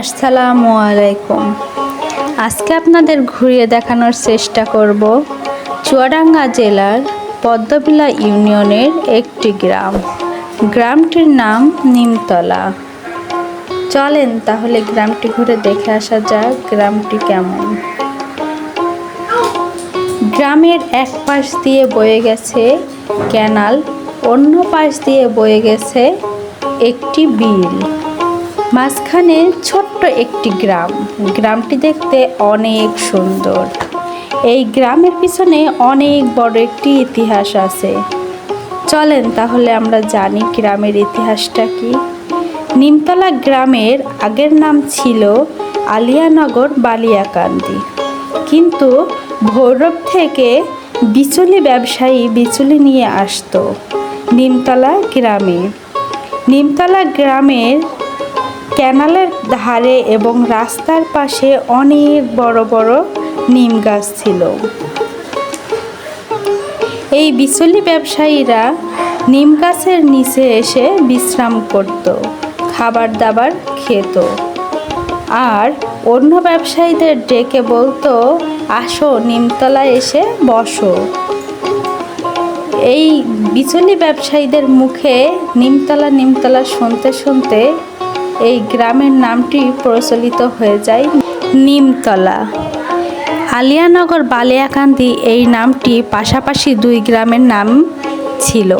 আসসালামু আলাইকুম। আজকে আপনাদের ঘুরিয়ে দেখানোর চেষ্টা করব চুয়াডাঙ্গা জেলার পদ্মবিলা ইউনিয়নের একটি গ্রাম। গ্রামটির নাম নিমতলা। চলেন তাহলে গ্রামটি ঘুরে দেখে আসা যাক গ্রামটি কেমন। গ্রামের এক পাশ দিয়ে বয়ে গেছে ক্যানাল, অন্য পাশ দিয়ে বয়ে গেছে একটি বিল। মাঝখানে ছোট্ট একটি গ্রাম। গ্রামটি দেখতে অনেক সুন্দর। এই গ্রামের পিছনে অনেক বড় একটি ইতিহাস আছে। চলেন তাহলে আমরা জানি গ্রামের ইতিহাসটা কি। নিমতলা গ্রামের আগের নাম ছিল আলিয়ানগর বালিয়াকান্দি। কিন্তু ভৈরব থেকে বিচুলি ব্যবসায়ী বিচুলি নিয়ে আসতো নিমতলা গ্রামে। নিমতলা গ্রামের ক্যানালের ধারে এবং রাস্তার পাশে অনেক বড় বড় নিম গাছ ছিল। এই বিচলি ব্যবসায়ীরা নিম গাছের নিচে এসে বিশ্রাম করত খাবার দাবার খেত। আর অন্য ব্যবসায়ীদের ডেকে বলতো, আসো নিমতলায় এসে বসো। এই বিচলি ব্যবসায়ীদের মুখে নিমতলা নিমতলা শুনতে শুনতে এই গ্রামের নামটি প্রচলিত হয়ে যায় নিমতলা। আলিয়ানগর বালিয়াকান্দি এই নামটি পাশাপাশি দুই গ্রামের নাম ছিল।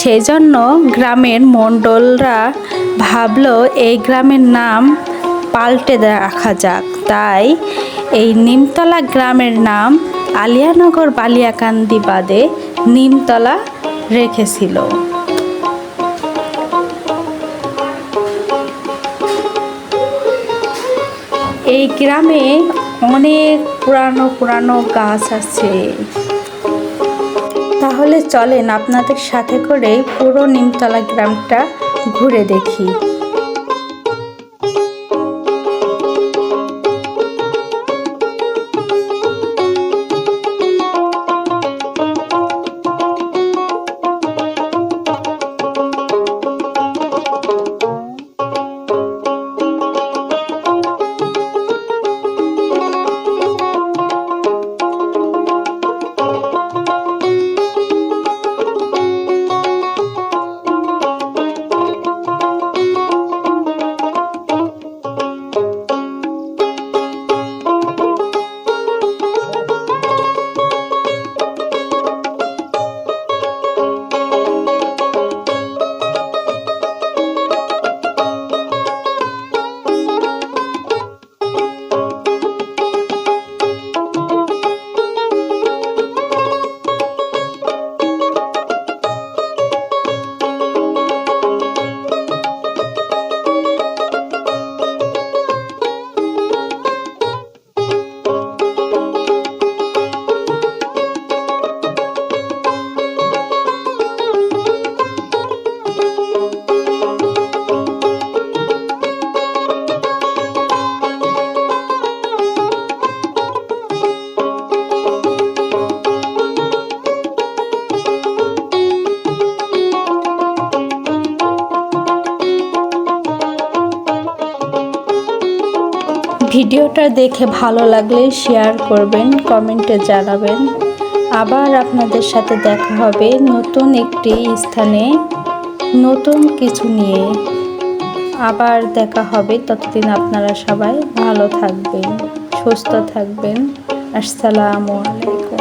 সেই জন্য গ্রামের মণ্ডলরা ভাবল এই গ্রামের নাম পাল্টে রাখা যাক। তাই এই নিমতলা গ্রামের নাম আলিয়ানগর বালিয়াকান্দি বাদে নিমতলা রেখেছিল। এই গ্রামে অনেক পুরানো পুরানো গাছ আছে। তাহলে চলেন আপনাদের সাথে করে পুরো নিমতলা গ্রামটা ঘুরে দেখি। ভিডিওটা দেখে ভালো লাগলে শেয়ার করবেন কমেন্টে জানাবেন। আবার আপনাদের সাথে দেখা হবে নতুন একটি স্থানে, নতুন কিছু নিয়ে। আবার দেখা হবে, ততদিন আপনারা সবাই ভালো থাকবেন, সুস্থ থাকবেন। আসসালামু আলাইকুম।